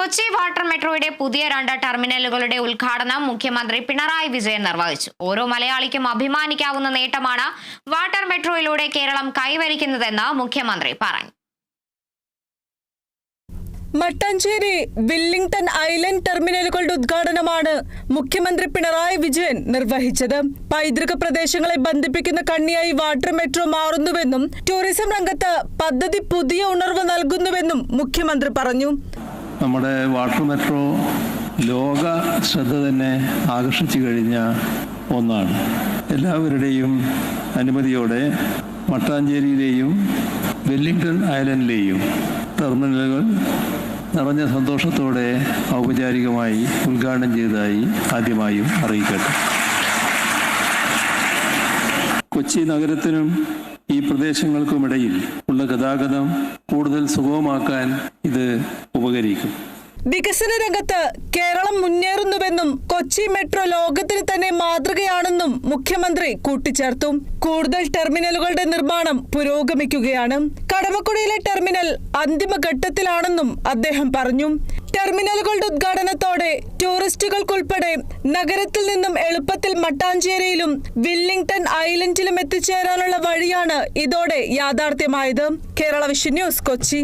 Kochi water മെട്രോയുടെ പുതിയ രണ്ട് ടെർമിനലുകളുടെ ഉദ്ഘാടനം മുഖ്യമന്ത്രി പിണറായി വിജയൻ നിർവഹിച്ചു. ഓരോ മലയാളിക്കും അഭിമാനിക്കാവുന്ന നേട്ടമാണ് വാട്ടർ മെട്രോയിലൂടെ കേരളം കൈവരിക്കുന്നതെന്ന് മുഖ്യമന്ത്രി പറഞ്ഞു. മട്ടാഞ്ചേരി വില്ലിംഗ്ടൺ ഐലൻഡ് ടെർമിനലുകളുടെ ഉദ്ഘാടനമാണ് മുഖ്യമന്ത്രി പിണറായി വിജയൻ നിർവഹിച്ചത്. പൈതൃക പ്രദേശങ്ങളെ ബന്ധിപ്പിക്കുന്ന കണ്ണിയായി വാട്ടർ മെട്രോ മാറുന്നുവെന്നും ടൂറിസം രംഗത്ത് പദ്ധതി പുതിയ ഉണർവ് നൽകുന്നുവെന്നും മുഖ്യമന്ത്രി പറഞ്ഞു. നമ്മുടെ വാട്ടർ മെട്രോ ലോക ശ്രദ്ധ തന്നെ ആകർഷിച്ചു കഴിഞ്ഞ ഒന്നാണ്. എല്ലാവരുടെയും അനുമതിയോടെ മട്ടാഞ്ചേരിയിലെയും വെല്ലിംഗ്ടൺ ഐലൻഡിലെയും ടെർമിനലുകൾ നിറഞ്ഞ സന്തോഷത്തോടെ ഔപചാരികമായി ഉദ്ഘാടനം ചെയ്തതായി ആദ്യമായും അറിയിക്കട്ടെ കൊച്ചി നഗരത്തിനും ഈ പ്രദേശങ്ങൾക്കുമിടയിൽ ഉള്ള ഗതാഗതം കൂടുതൽ സുഗമമാക്കാൻ ഇത് ഉപകരിക്കും. വികസന രംഗത്ത് കേരളം മുന്നേറുന്നുവെന്നും കൊച്ചി മെട്രോ ലോകത്തിന് തന്നെ മാതൃകയാണെന്നും മുഖ്യമന്ത്രി കൂട്ടിച്ചേർത്തു. കൂടുതൽ ടെർമിനലുകളുടെ നിർമ്മാണം പുരോഗമിക്കുകയാണ്. കടമക്കുടിയിലെ ടെർമിനൽ അന്തിമഘട്ടത്തിലാണെന്നും അദ്ദേഹം പറഞ്ഞു. ടെർമിനലുകളുടെ ഉദ്ഘാടനത്തോടെ ടൂറിസ്റ്റുകൾക്കുൾപ്പെടെ നഗരത്തിൽ നിന്നും എളുപ്പത്തിൽ മട്ടാഞ്ചേരിയിലും വില്ലിംഗ്ടൺ ഐലൻഡിലും എത്തിച്ചേരാനുള്ള വഴിയാണ് ഇതോടെ യാഥാർത്ഥ്യമായത്. Kerala vision news Kochi.